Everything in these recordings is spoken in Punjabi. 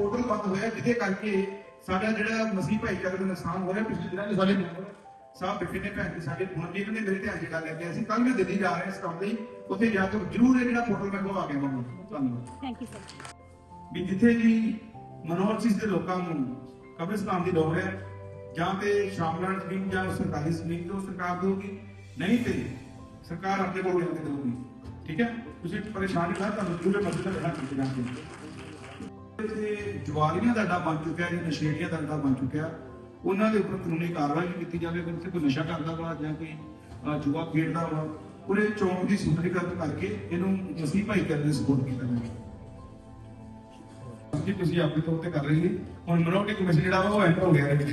ਪੋਰਟਲ ਬੰਦ ਹੋਇਆ ਜਿਹਦੇ ਕਰਕੇ ਸਾਡਾ ਜਿਹੜਾ ਮਸੀਹ ਭਾਈਚਾਰੇ ਦਾ ਨੁਕਸਾਨ ਹੋ ਰਿਹਾ ਪਿਛਲੇ ਦਿਨਾਂ ਵਿੱਚ ਸਾਡੇ ਸਾਹਿਬ ਬੈਠੇ ਨੇ ਭੈਣ ਜੀ ਸਾਡੇ ਫੋਨ ਜੀ ਨੇ ਮੇਰੇ ਧਿਆਨ 'ਚ ਗੱਲ ਲੱਗੇ ਅਸੀਂ ਕੱਲ ਮੈਂ ਦਿੱਲੀ ਜਾ ਰਿਹਾ ਇਸ ਕੰਮ ਲਈ ਉੱਥੇ ਜਾ ਕੇ ਜ਼ਰੂਰ ਇਹ ਜਿਹੜਾ ਪੋਰਟਲ ਮੈਂ ਖਵਾ ਕੇ ਆਵਾਂਗਾ। ਧੰਨਵਾਦ। ਥੈਂਕ ਯੂ ਸਰ ਵੀ ਜਿੱਥੇ ਵੀ ਮਨੋਰਚਿਸ ਦੇ ਲੋਕਾਂ ਨੂੰ ਕਬਰਿਸਤਾਨ ਦੀ ਲੋੜ ਹੈ ਜਾਂ ਤੇ ਸ਼ਾਮਲਾਨ ਸਕੀਮ ਜਾਂ ਸਰਕਾਰੀ ਸਕੀਮ ਤੋਂ ਸਰਕਾਰ ਦੇਊਗੀ ਨਹੀਂ ਤੇ ਸਰਕਾਰ ਆਪਣੇ ਕੋਲ ਲੈ ਕੇ ਦੇਊਗੀ। ਠੀਕ ਹੈ? ਤੁਸੀਂ ਪਰੇਸ਼ਾਨ ਨਾ ਤੁਹਾਨੂੰ ਜ਼ਰੂਰ ਮਦਦ ਕਰਨਾ ਜਾਂਦੀ ਇੱਥੇ ਜਵਾਰੀਆਂ ਦਾ ਅੱਡਾ ਬਣ ਚੁੱਕਿਆ ਜੀ ਨਸ਼ੇੜੀਆਂ ਦਾ ਅੱਡਾ ਬਣ ਚੁੱਕਿਆ ਉਹਨਾਂ ਦੇ ਉੱਪਰ ਕਾਨੂੰਨੀ ਕਾਰਵਾਈ ਵੀ ਕੀਤੀ ਜਾਵੇ ਅਗਰ ਕੋਈ ਨਸ਼ਾ ਕਰਦਾ ਵਾ ਜਾਂ ਕੋਈ ਅਹ, ਖੇਡਦਾ ਵਾ ਉਹਦੇ ਚੌਂਕ ਦੀ ਸੁੰਦਰੀਕਰਨ ਕਰਕੇ ਇਹਨੂੰ ਅਸੀਂ ਭਾਈ ਕਰਦੇ ਸਪੋਰਟ ਕੀਤਾ ਜਾਵੇ। ਜੀ ਤੁਸੀਂ ਆਪਣੇ ਤੌਰ ਤੇ ਕਰ ਰਹੇ ਜੀ। ਹੁਣ ਮਨੋਟੀ ਕਮਿਸ਼ਨ ਜਿਹੜਾ ਉਹ ਐਂਟਰ ਹੋ ਗਿਆ ਇਹਦੇ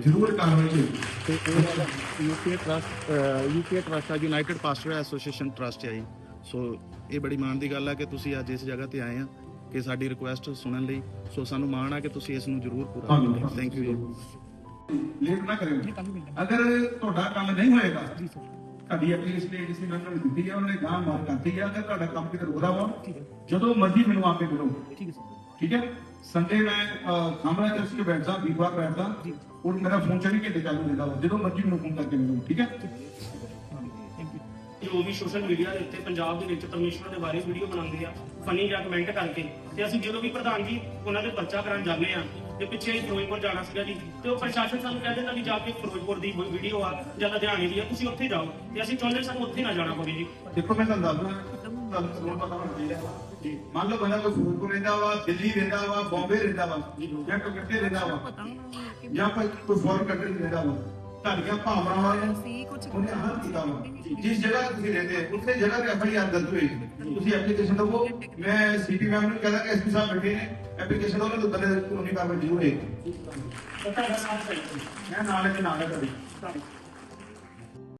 ਜ਼ਰੂਰ ਕਾਰਵਾਈ ਹੋਈ ਤੇ ਟਰਸਟ ਯੂਪੀਏ ਟਰਸਟ ਆ ਯੂਨਾਈਟਿਡ ਪਾਸਟਰ ਐਸੋਸੀਏਸ਼ਨ ਟਰਸਟ ਹੈ ਜੀ। ਸੋ ਇਹ ਬੜੀ ਮਾਣ ਦੀ ਗੱਲ ਆ ਕਿ ਤੁਸੀਂ ਅੱਜ ਇਸ ਜਗ੍ਹਾ ਤੇ ਆਏ ਆ। ਕਿ ਸਾਡੀ ਰਿਕੁਐਸਟ ਸੁਣਨ ਲਈ। ਸੋ ਸਾਨੂੰ ਮਾਣ ਆ ਕਿ ਤੁਸੀਂ ਇਸ ਨੂੰ ਜ਼ਰੂਰ ਪੂਰਾ। ਕਰੋਗੇ ਥੈਂਕ ਯੂ ਜੀ। ਲੇਟ ਨਾ ਕਰਿਓ। ਅਗਰ ਤੁਹਾਡਾ ਕੰਮ ਨਹੀਂ ਹੋਏਗਾ ਤੁਹਾਡੀ ਐਪਲੀਕੇਸ਼ਨ ਏਜੰਸੀ ਮੈਂਬਰ ਨੇ ਦਿੱਤੀ ਹੈ ਉਹਨਾਂ ਨੇ ਗਾਂ ਮਾਰ ਕਰਤੀ ਹੈ ਅਗਰ ਤੁਹਾਡਾ ਕੰਮ ਕਿਤੇ ਰੋਦਾ ਵਾ ਜਦੋਂ ਮਰਜ਼ੀ ਮੈਨੂੰ ਆ ਕੇ ਮਿਲੋ। ਠੀਕ ਹੈ ਸਰ ਠੀਕ ਹੈ? ਸੰਡੇ ਮੈਂ ਖਾਮਰਾ ਚਰਚ ਕੇ ਬੈਠਦਾ ਵੀਰਵਾਰ ਬੈਠਦਾ। ਔਰ ਮੇਰਾ ਫੋਨ 24 ਘੰਟੇ ਚਾਲੂ ਰਹਿੰਦਾ ਵਾ। ਜਦੋਂ ਮਰਜ਼ੀ ਮੈਨੂੰ ਫੋਨ ਕਰਕੇ ਮਿਲੋ ਠੀਕ ਹੈ। ਜੋ ਵੀ ਸੋਸ਼ਲ ਮੀਡੀਆ ਦੇ ਉੱਤੇ ਪੰਜਾਬ ਦੇ ਵਿੱਚ ਪਰਮੇਸ਼ਵਰ ਦੇ ਬਾਰੇ ਵੀਡੀਓ ਬਣਾਉਂਦੇ ਆ ਫਨੀ ਜਾਂ ਕਮੈਂਟ ਕਰਕੇ। ਤੇ ਅਸੀਂ ਜਦੋਂ ਵੀ ਪ੍ਰਧਾਨ ਜੀ ਉਹਨਾਂ ਦੇ ਪਰਚਾ ਕਰਾਉਣ ਜਾਂਦੇ ਆ, ਤੇ ਪਿੱਛੇ ਹੀ ਫਿਰੋਜ਼ਪੁਰ ਜਾਣਾ ਸੀਗਾ ਜੀ। ਤੇ ਉਹ ਪ੍ਰਸ਼ਾਸਨ ਸਾਨੂੰ ਕਹਿ ਦਿੰਦਾ ਵੀ ਜਾ ਕੇ ਫਿਰੋਜ਼ਪੁਰ ਦੀ ਵੀਡੀਓ ਆ ਜਾਂ ਲੁਧਿਆਣੇ ਦੀ ਆ, ਤੁਸੀਂ ਉੱਥੇ ਜਾਓ। ਤੇ ਅਸੀਂ ਚਾਹੁੰਦੇ ਸਾਨੂੰ ਉੱਥੇ ਨਾ ਜਾਣਾ ਪਵੇ ਜੀ। ਦੇਖੋ, ਮੈਂ ਤੁਹਾਨੂੰ ਦੱਸਦਾ, ਤੁਹਾਨੂੰ ਜ਼ਰੂਰ ਪਤਾ ਹੋਣਾ ਚਾਹੀਦਾ। ਜੀ, ਮੰਨ ਲਓ ਬੰਦਾ ਕੋਈ ਫੂਲਪੁਰ ਰਹਿੰਦਾ ਵਾ, ਦਿੱਲੀ ਰਹਿੰਦਾ ਵਾ, ਬੰਬੇ ਰਹਿੰਦਾ ਵਾ, ਜਾਂ ਕਲਕੱਤੇ ਰਹਿੰਦਾ ਵਾ, ਜਾਂ ਕੋਈ ਫੋਰਨ ਕੰਟਰੀ ਰਹਿੰਦਾ ਵਾ। ਤੁਹਾਡੀਆਂ ਭਾਵਨਾਵਾਂ ਉਹਨੇ ਹੱਲ ਕੀਤਾ ਵਾ। ਜਿਸ ਜਗ੍ਹਾ ਤੁਸੀਂ ਰਹਿੰਦੇ ਹੋ, ਉਸੇ ਜਗ੍ਹਾ ਤੇ ਆਪਣੀ ਆਦਤ ਹੋਈ। ਤੁਸੀਂ ਐਪਲੀਕੇਸ਼ਨ ਦਵੋ। ਮੈਂ ਸੀਪੀ ਮੈਮ ਨੂੰ ਕਹਦਾ ਕਿ ਐਸਪੀ ਸਾਹਿਬ ਬੈਠੇ ਨੇ ਐਪਲੀਕੇਸ਼ਨ ਉਹਨਾਂ ਨੂੰ ਬੰਦੇ ਕਾਨੂੰਨੀ ਕਾਰਵਾਈ ਜ਼ਰੂਰ ਹੋਏਗੀ ਮੈਂ ਨਾਲ ਦੇ ਨਾਲ ਤੁਹਾਡੀ।